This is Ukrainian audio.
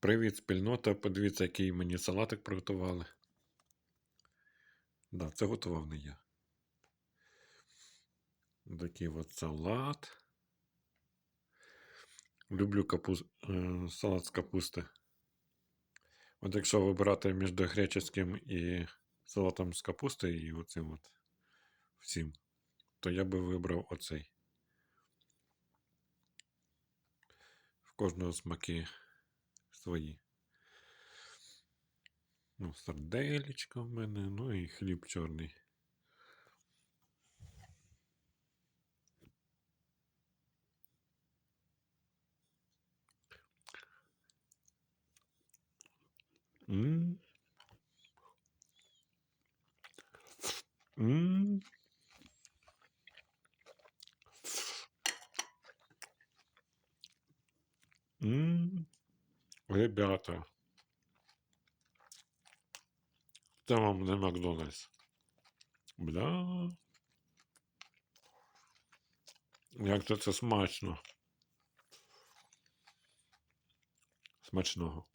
Привіт, спільнота. Подивіться, який мені салатик приготували. Да, це готував не я. Такий от салат. Люблю капуст... е, салат з капусти. От якщо вибирати між греческим і салатом з капусти і оцим от всім, то я би вибрав оцей. В кожного смаки свої. Ну, сарделечка в мене, ну і хліб чорний. М. М. М. Ребята. Це вам не Макдональдс. Бля. Як то це смачно. Смачного.